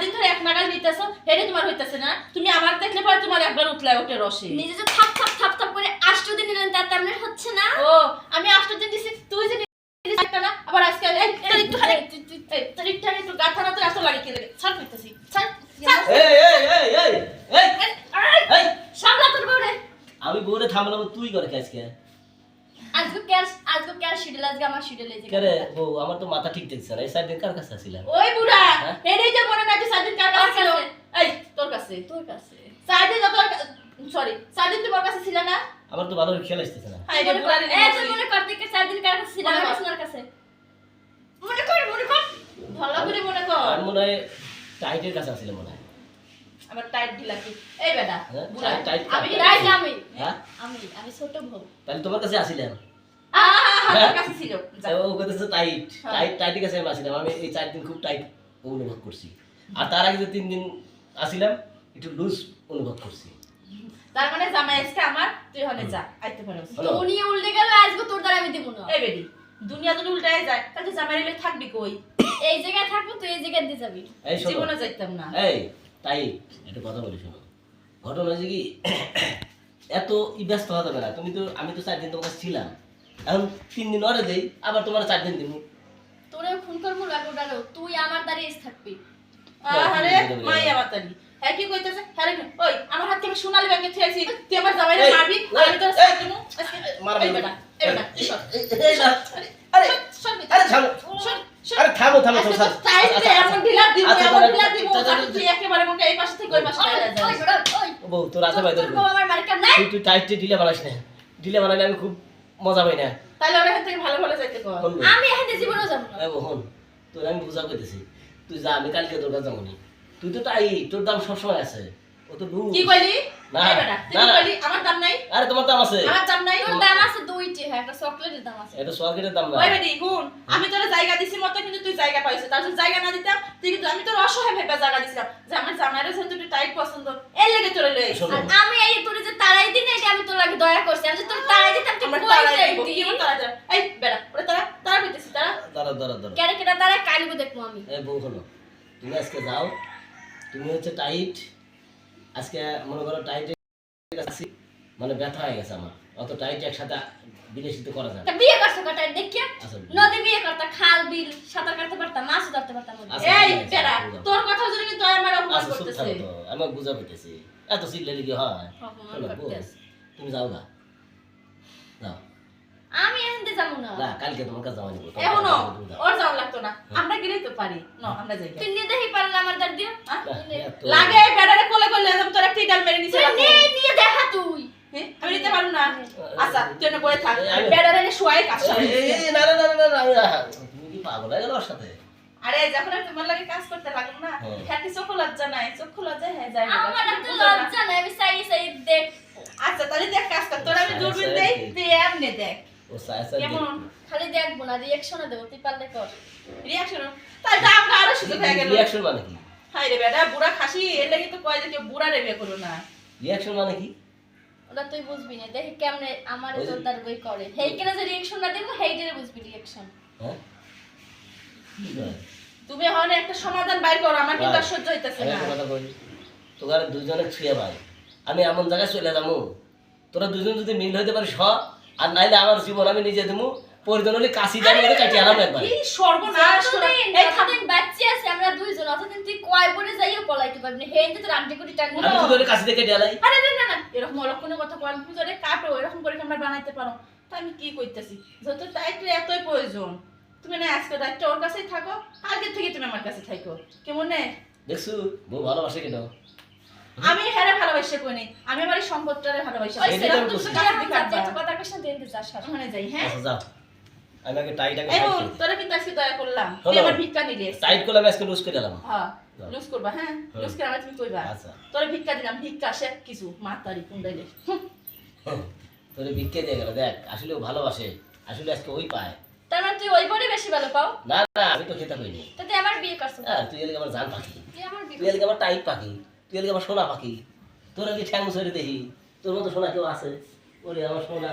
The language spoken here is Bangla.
দিন ধরে এক নাগাল নিতেছো হেরে তোমার হইতেছে না। তুমি আমার দেখলে পরে তোমার একবার উঠলায় ওঠে রসে নিজে যে থাপ থাপ থাপ থাপ করে আষ্ট দিন নিলেন তার তেমনি হচ্ছে না? ও আমি আষ্ট দিন দিছি তুই যে একটা না আবার আজকে তোর একটুখানি এই, তোর একটুখানি একটু গাথা না তো এত লাগে কি ছাড় করতেছি ছাড় ছাড়। এই এই এই এই এই এই, আয়, এই। সামলা তোর বউরে। আমি বউরে থামলাম তুই করে কে আজকে আজকে ক্যাশ আজকে ক্যাশ শিডিউল আজকে আমার শিডিউল এই কে বউ আমার তো মাথা ঠিক দেখছে না এই সাইড কার কাছে ছিলাম ওই বুড়া! হ্যাঁ? যে মনে যে কার কাছে ছিল। এই তোর কাছে। তোর কাছে। সাদিন তো তোর সরি সাদিন তোমার কাছে ছিল না? আমার তো ভালো খেয়াল আসতেছে না। এই তুই মনে কার কাছে ছিলাম মনে কর। কাছে মনে কর মনে কর। ভালো করে মনে কর। আর মনে হয় টাইটের কাছে মনে হয়। আবার টাইট ঢিলা কি? এই বেটা হ্যাঁ, বুড়া। টাইট- টাইট আমি? আমি। হ্যাঁ? আমি আমি ছোট বউ। তাহলে তোমার কাছে আসিলাম আহা তোর কাছে ছিল। যা। ও কইতেছে টাইট। টাইট টাইটের কাছে আমি আসিলাম আমি এই চার দিন খুব টাইট অনুভব করছি। আর তার আগে যে তিন দিন আসিলাম একটু লুজ অনুভব করছি। তার মানে জামাই আজকে আমার তুই হলে যা আইতে পারোস উনি উল্টে গেল আজকে তোর দ্বারা আমি দিব না। এই বেডি দুনিয়া যদি উল্টায় যায় তাহলে জামাই রেলে থাকবি কই? এই জায়গায় থাকব তুই এই জায়গায় দিয়ে যাবি। জীবনে যাইতাম না। এই তাই একটা কথা বলি শোনো। ঘটনা হয়েছে কি এত ই ব্যস্ত হতে পারে না। তুমি তো আমি তো চার দিন তোমার ছিলাম। এখন তিন দিন অরে দেই আবার তোমার চার দিন দিব তোরে খুন করব লাগো ডালো তুই আমার দাঁড়িয়ে থাকবি। আরে মাই আমার হ্যাঁ কি কইতেছে? হ্যাঁ ওই আমার হাত থেকে সোনালি ব্যাংকে থিয়েছি তুই আমার জামাইরে মারবি আমি তোর সাথে দেবো মারবো এই। বেটা এই বেটা। আরে আরে থামো। আরে থামো থামো থামো তো টাইট এমন ঢিলা দিব, আচ্ছা, এমন আচ্ছা, ঢিলা দিব, যাতে তুই একেবারে এই পাশে থেকে ওই পাশে চলে যাস। বউ তোর হাতে তোর- তোর আমার মার্কা নাই। তুই তুই টাইট ঢিলে বানাস না। ঢিলে বানালে আমি খুব মজা পাই না। তাহলে ওর এখান থেকে ভালো ভালো যাইতে কর শোন বউ, আমি এখানে জীবনেও না। এই তোর আমি বুঝা তুই যা আমি কালকে তোর কাছে। তুই তো টাই তোর দাম সবসময় আছে। ও তো লুজ। কি কইলি? না, এই বেটা তুই না, কইলি? আমার দাম নাই। আরে তোমার দাম আছে। আমার দাম নাই। তোর দাম আছে দুইটি হ্যাঁ একটা চকলেটের দাম আছে। এটা সরকারের দাম না। ওই বেটি গুণ। আমি তোর জায়গা দিছি মতো কিন্তু তুই জায়গা পাইছিস তার জন্য জায়গা না দিতাম তুই কিন্তু আমি তোর অসহায় ভেবে জায়গা দিছিলাম। যে আমার জামাইয়ের সাথে টাইট পছন্দ এর লেগে তোরে লই আইছি। আমি এই তোর যে তারাই দিন এটা আমি তোর লাগে দয়া করছি আমি যে তোর তারাই দিতাম তুই কই তারা দিব। যাইতি কি আমার তারা যা এই বেটা ওরে তারা তারা কইতেছি কালিবো দেখব আমি। এই বউ হলো। তুমি আজকে যাও। তুমি হচ্ছে টাইট আজকে মনে করো টাইট মানে ব্যথা হয়ে গেছে আমার। অত টাইট একসাথে বিদেশিতে করা যায় বিয়ে করছ কটাই দেখিয়া আচ্ছা নদী বিয়ে করতা খাল বিল সাঁতার কাটতে পারতাম মাছও ধরতে পারতাম আচ্ছা, এই বুঝলাম। তোর কথা যদি কিন্তু আমার অপমান আচ্ছা করতেছে। আমি বুঝা পেতেছি এত সিলেলি কি হয়? তুমি যাও গা যাও। আমি এখান যাব না। না কালকে তোমার কাছে যাওয়া নিবো। এখনও? তুমি যাও। লাগতো না। আমরা গেলেই তো পারি। ন আমরা যাই। তুই নিয়ে দেখি পারলে আমার দাঁড় দিয়ে হ্যাঁ? লাগে বেটারে কোলে কোলে আমি তোর একটা ইডাল মেরে নিছে তুই নিয়ে নিয়ে দেখা তুই। হ্যাঁ? আমি নিতে পারব না। আচ্ছা তুই না বলে থাক। শোয়াই কাজ এই, না না না না, না, না, আমি- আহা, তুমি কি পাগল হয়ে গেল ওর সাথে? আরে যখন আমি তোমার লাগে কাজ করতে লাগল না হ্যাঁ। হ্যাঁ কি চোখ লজ্জা নাই চোখ লজ্জা হ্যাঁ যায় আমার না। লজ্জা নাই আমি চাই চাই দেখ। আচ্ছা তাহলে দেখ কাজ কর তোর আমি দূরবীন দেই তুই এমনি দেখ। ও কেমন? খালি দেখব না রিয়াকশনে দেবো তুই পারলে কর। রিয়াকশন তাই দাম আরও সুযোগ হয়ে গেল। রিয়াকশন মানে কি? হাই রে বেটা বুড়া খাসি এর লাগি তো কয় যে কেউ বুড়া রে বিয়ে করো না। রিয়াকশন মানে কি? ওটা তুই বুঝবি না দেখি কেমনে আমার তার বই করে। হেইকেনে যে রিয়াকশন না দেবো হেইটারে বুঝবি রিয়াকশন হ্যাঁ? তুমি হন একটা সমাধান বাইর করো আমার কিন্তু আর সহ্য হইতেছে না। তোরা দুজনে ছুঁয়ে ভাই। আমি এমন জায়গায় চলে যাব। তোরা দুজন যদি মিল হইতে পারিস হ। আর নাইলে আমার জীবন আমি নিজে দেবো পরিজন হলে কাশি দাম করে কাটিয়ে আলাম একবার। এই সর্বনাশ করে যতদিন এই থাম যতদিন বাচ্চা আছে আমরা দুইজন অতদিন তুই কয় বলে যাইও পলাইতে পারবি না হেইতে তোর আন্টি কুটি টাঙ্গি আমি তোর কাশি থেকে কেটে আরে না না না এরকম অলক্ষণের কথা কোয়াল পুজোরে কাটো এরকম করে আমরা বানাইতে পারো। তা আমি কি কইতেছি? যত দায়িত্ব এতই প্রয়োজন। তুমি না আজকে ওর কাছেই থাকো আজকে থেকে তুমি আমার কাছে থাকো কেমন দেখছু বউ ভালোবাসে কেন আমি হেরে ভালোবাসে কই নেই। আমি আমার সম্পদটারে ভালোবাসি। সেরকম আমি তো যাচ্ছে। কথা দেন ওখানে যাই হ্যাঁ? আচ্ছা যাও আমি আগে টাইট আগে এই টাইট বোন, করি। তোরা কিন্তু আজকে দয়া করলাম। তুই আমার ভিক্ষা নিলে টাইট করলে আমি আজকে লুজ করে এলাম হ্যাঁ লুজ করবা হ্যাঁ। লুজ করে আমার তুমি কইবা। আচ্ছা। তোরা ভিক্ষা দিলাম ভিক্ষা সে কিছু মাতারি কুন্ডাইলে তোরে ভিক্ষে দিয়ে গেল দেখ আসলে ও ভালোবাসে আসলে আজকে ওই পায়। তার মানে তুই ওই বড়ি বেশি ভালো পাও? না না আমি তো খেতে পাইনি তো তুই আমার বিয়ে করছ হ্যাঁ তুই এদিকে আমার জান পাখি। তুই আমার টাইট পাখি। তুই এদিকে আমার সোনা পাখি? তোর এদিকে ঠ্যাং সরে দেখি। তোর মতো সোনা কেউ আছে? ওরে আমার সোনা